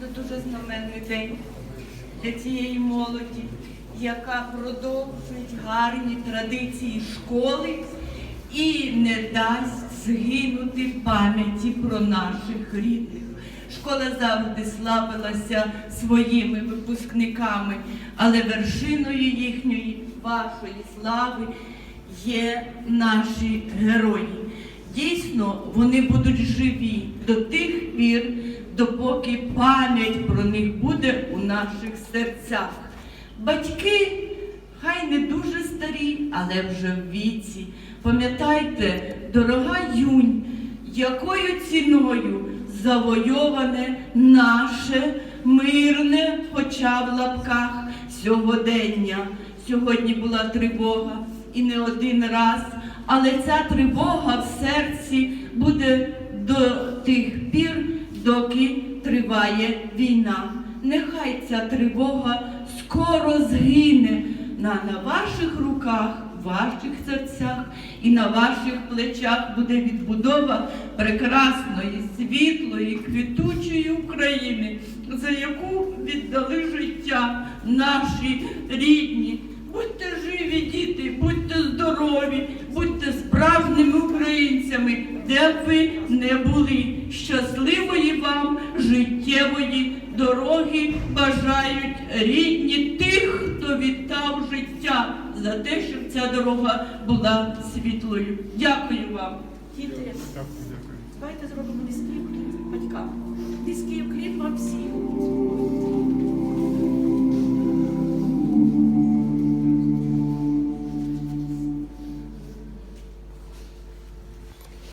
Це дуже знаменний день для цієї молоді, яка продовжить гарні традиції школи і не дасть згинути пам'яті про наших рідних. Школа завжди славилася своїми випускниками, але вершиною їхньої вашої слави є наші герої. Дійсно, вони будуть живі до тих пір, допоки пам'ять про них буде у наших серцях. Батьки хай не дуже старі, але вже в віці. Пам'ятайте, дорога юнь, якою ціною завойоване наше мирне, хоча в лапках сьогодення. Сьогодні була тривога і не один раз, але ця тривога в серці буде до тих пір, доки триває війна. Нехай ця тривога скоро згине на, на ваших руках, ваших серцях і на ваших плечах буде відбудова прекрасної, світлої, квітучої України, за яку віддали життя наші рідні. Будьте де б ви не були. Щасливої вам життєвої дороги бажають рідні тих, хто віддав життя за те, щоб ця дорога була світлою. Дякую вам. Дякую. давайте зробимо низький уклін батькам. Низький уклін вам всім.